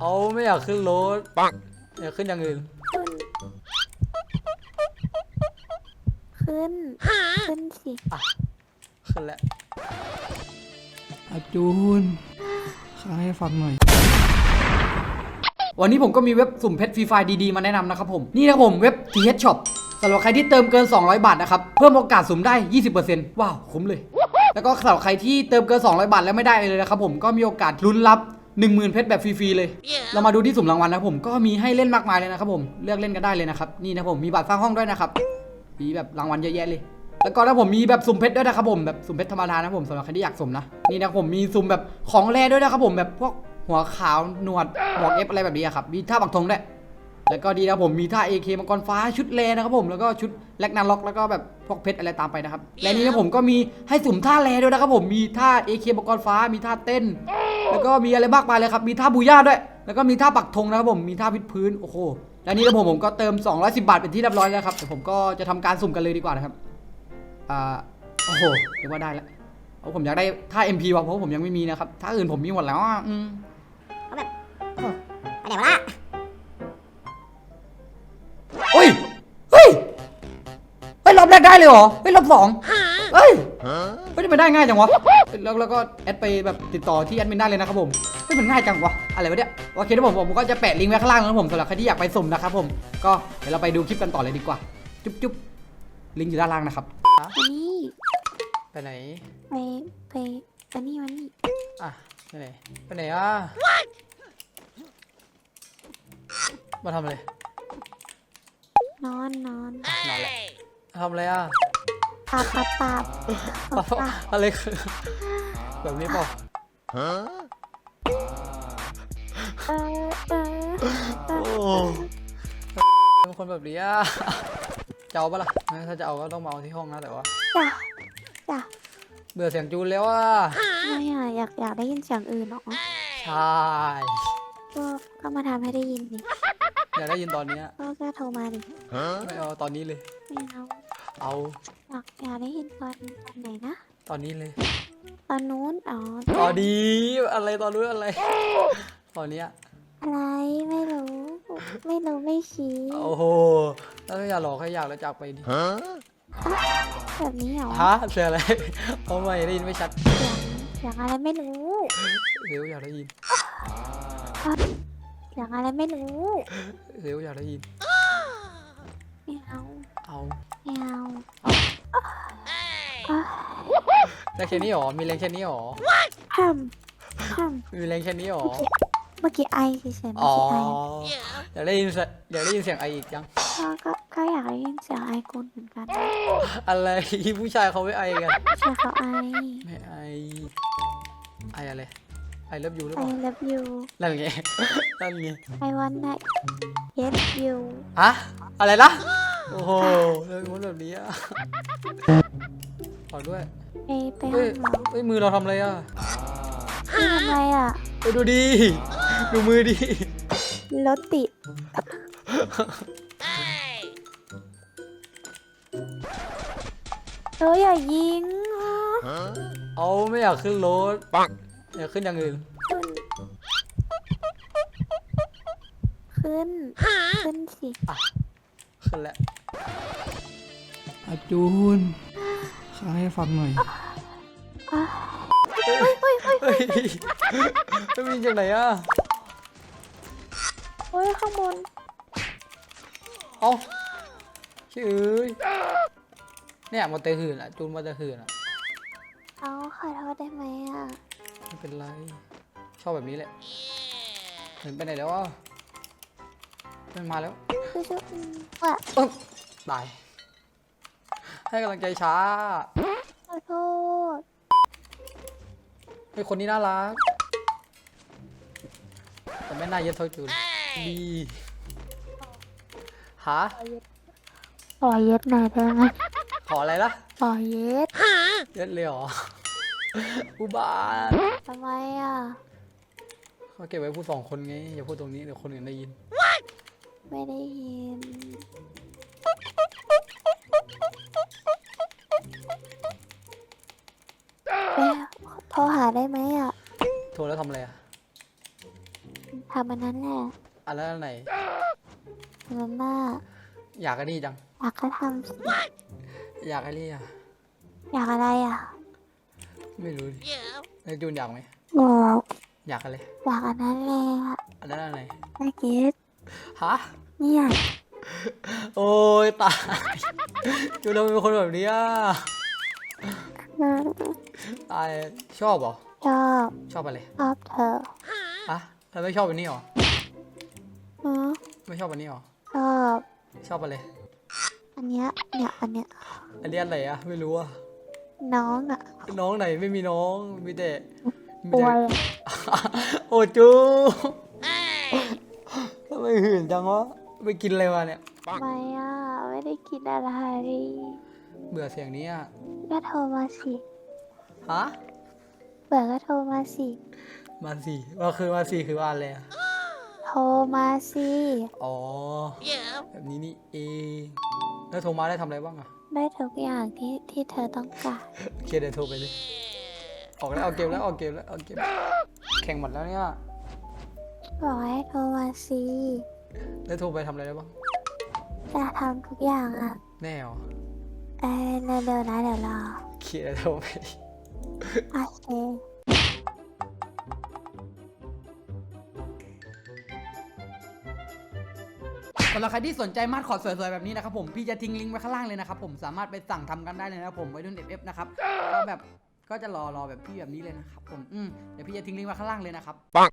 เอาไม่อยากขึ้นรถปังอยากขึ้นอย่างอื่น ขึ้น ขึ้นขึ้นสิขึ้นแล้วอาจูนข้าให้ฟังหน่อย วันนี้ผมก็มีเว็บสุ่มเพชรฟรีไฟล์ดีๆ มาแนะนำนะครับผม นี่นะครับผมเว็บ TH Shop สำหรับใครที่เติมเกิน 200 บาทนะครับ เพิ่มโอกาสสุ่มได้ 20%ว้าว คุ้มเลย แล้วก็สำหรับใครที่เติมเกิน 200 บาทแล้วไม่ได้เลยนะครับผมก็มีโอกาสลุ้นรับ 10,000เพชรแบบฟรีๆเลย เรามาดูที่สุ่มรางวัลนะครับผมก็มีให้เล่นมากมายเลยนะครับผมเลือกเล่นกันได้เลยนะครับนี่นะครับผมมีบัตรสร้างห้องด้วยนะครับมีแบบรางวัลเยอะแยะเลย แล้วก็ถ้าผมมีแบบสุ่มเพชรด้วยนะครับผมแบบสุ่มเพชรธรรมดานะครับผมสำหรับใครที่อยากสุ่มนะนี่นะครับผมมีสุ่มแบบของแร่ด้วยนะครับผมแบบพวกหัวขาวหนวดหมวกเอฟอะไรแบบนี้อะครับมีท่าปักธงด้วย แล้วก็ดีนะครับผมมีท่า AK มังกรฟ้าชุดแรนะครับผมแล้วก็ชุดแล็กนาล็อกแล้วก็แบบพวกเพชรอะไรตามไปนะครับและนี่นะผมก็มีให้สุ่มท่าแรด้วยนะครับผมมีท่า AK มังกรฟ้ามีท่าเต้น แล้วก็มีอะไรมากมายเลยครับมีท่าบูย่าด้วย แล้วก็มีท่าปักธงนะครับผมมีท่าพิดพื้นโอ้โหและนี่นะผมผมก็เติม 210 บาทเป็นที่เรียบร้อยแล้วครับเดี๋ยวผมก็จะทำการสุ่มกันเลยดีกว่านะครับอ่าโอ้โหเรียกว่าได้แล้วเพราะผมอยากได้ท่า MP ว่ะเพราะผมยังไม่มีนะครับท่าอื่นผมมีหมดแล้วอะอืมไปไหนวะล่ะ เฮ้ยรอบแรกได้เลยเหรอ เฮ้ยรอบสองเฮ้ยเฮ้ยทำไมได้ง่ายจังวะ แล้วแล้วก็แอดไปแบบติดต่อที่แอดมินได้เลยนะครับผมเฮ้ยมันง่ายจังวะ อะไรวะเนี่ย โอเคนะผมผมก็จะแปะลิงก์ไว้ข้างล่างนะครับผมสำหรับใครที่อยากไปสุ่มนะครับผม ก็เดี๋ยวเราไปดูคลิปกันต่อเลยดีกว่า จุ๊บจุ๊บลิงก์อยู่ด้านล่างนะครับวันนี้ไปไหน ไปไปวันนี้วันนี้อะไปไหน ไปไหนอะ มาทำอะไร นอนนอนนอนแหละ ทำอะไรอะปับปับปับปับปับอะไรคือแบบนี้เปล่าเออเออเอโอ้อเป็นคนแบบนี้อะจะเอาปะล่ะงั้นถ้าจะเอาก็ต้องมาเอาที่ห้องนะแต่ว่าจ้ะจ้ะเบื่อเสียงจูนแล้วอะไม่อะอยากอยากได้ยินเสียงอื่นเหรอใช่ก็ก็มาทำให้ได้ยินดิอยากได้ยินตอนเนี้ยก็ก็โทรมาดิไม่เอาตอนนี้เลยไม่เอา เอา อยากอยากได้ยินตอนตอนไหนนะ ตอนนี้เลย ตอนนู้น อ๋อ ตอนนี้อะไรตอนนู้นอะไร ตอนเนี้ยอะไร ไม่รู้ ไม่รู้ไม่ชี้โอ้โหแล้วถ้าอยากหลอกให้อยากแล้วจากไปดิ แบบนี้เหรอฮะเสียงอะไรเอาไม่ได้ยินไม่ชัดเสียงเสียงอะไรไม่รู้เร็วอยากได้ยิน เสียงอะไรไม่รู้เร็วอยากได้ยินไม่ เอาเอาไม่เอาได้แค่นี้หรอ มีแรงแค่นี้หรอห้ามห้ามมีแรงแค่นี้หรอ เมื่อกี้ไอเฉยๆเมื่อ๋ออกี้ไออยากได้ยินเสียงอยากได้ยินเสียงไออีกยัง ก็ก็ก็อยากได้ยินเสียงไอคุณเหมือนกันอะไรผู้ชายเขาไม่ไอกัน เสียงเขาไอไม่ไอ ไออะไร ไอเลิฟยูหรือไอ เปล่า love you นั่นไงนั่นไง I want that yes you ฮะอะไรนะ โอ้โหเรื่องคนแบบนี้อะขอด้วยไปไปห้เฮ้อยงเราเฮ้ยมือเราทำอะไรอะพี่ทำอะไรอะไปดูดิดูมือดิรถติดเอออย่ายิงอะเอาไม่อยากขึ้นรถปังอยากขึ้นอย่างอื่น ขึ้น ขึ้นสิ ขึ้นแล้ว อาจูนข้าให้ฟังหน่อยอะเฮ้ยเฮ้ยจะมีจากไหนอะโอ้ยข้างบน เอาชื่อเอ้ยเนี่ยมอเตอร์หื่นอะ จูนมอเตอร์หื่นอะ เอาขอโทษได้ไหมอะ ไม่เป็นไร ชอบแบบนี้แหละเห็นไปไหนแล้วอะมันมาแล้วคือชุดว่าปึ๊บตาย ให้กำลังใจช้าขอโทษเฮ้ยคนนี้น่ารัก แต่ไม่น่าเย็ดเท่าจูนดีหาขอเย็ดหน่อยได้ไหมขออะไรล่ะขอเย็ดเย็ดเลยเหรอ อุบาททำไมอะเขาเก็บไว้พูดสองคนไง อย่าพูดตรงนี้เดี๋ยวคนอื่นได้ยิน ไม่ได้ยิน โทรหาได้ไหมอะโทรแล้วทำอะไรอะถทำอันนั้นแหละอันนั้นไหนอันนั้นน่ะอยากไอ้นี่จัง อยากก็ทำสิอยากไอ้นี่อะ อยากอะไรอะไม่รู้ดินายจูนอยากไหม บอกอยากอะไรอยากอันนั้นแหละอันนั้นอะไรไม่เก็ตฮะ เนี่ยโอ้ยตาย จูนเราเป็นคนแบบนี้อะอืม ตายชอบเหรอ ชอบชอบอะไรชอบเธอฮะเราไม่ชอบอันนี้หรอ อืมไม่ชอบอันนี้หรอ ชอบชอบอะไร อันเนี้ยเนี่ยอันเนี้ยอันนี้อะไรอะไม่รู้อะน้องอะน้องไหนไม่มีน้อง มีแต่มีป่วแต่ยโอ้จูทำไมหื่นจังวะไปกินอะไรมาเนี่ยทำไมอะไม่ได้กินอะไร เบื่อเสียงนี้อะก็โทรมาสิฮะเบื่อก็โทรมาสิมาสี่ว่าคือมาสี่คือว่าอะไรอะโทรมาสิอ๋อ แบบนี้นี่เองแล้วโทรมาได้ทำอะไรบ้างอะได้ทุกอย่างที่ที่เธอต้องการโอเคเดี๋ยวโทรไปเลย ออกแล้วเอาเกมแล้วเอาเกมแล้วเอาเกมแข่งหมดแล้วเนี่ยบอกให้โทรมาสิแล้วโทรไปทำอะไรได้บ้างจะทำทุกอย่างอะ แน่เหรอ เออเร็วๆนะเดี๋ยวรอเคเดี๋ยวโทรไปโอเคสำหรับใครที่สนใจมาดคอร์ดสวยๆ แบบนี้นะครับผมพี่จะทิ้งลิงก์ไว้ข้างล่างเลยนะครับผมสามารถไปสั่งทำกันได้เลยนะครับผมไว้ดุนเอฟเอฟนะครับก็แบบก็จะรอรอแบบพี่แบบนี้เลยนะครับผมอืมเดี๋ยวพี่จะทิ้งลิงก์ไว้ข้างล่างเลยนะครับปัง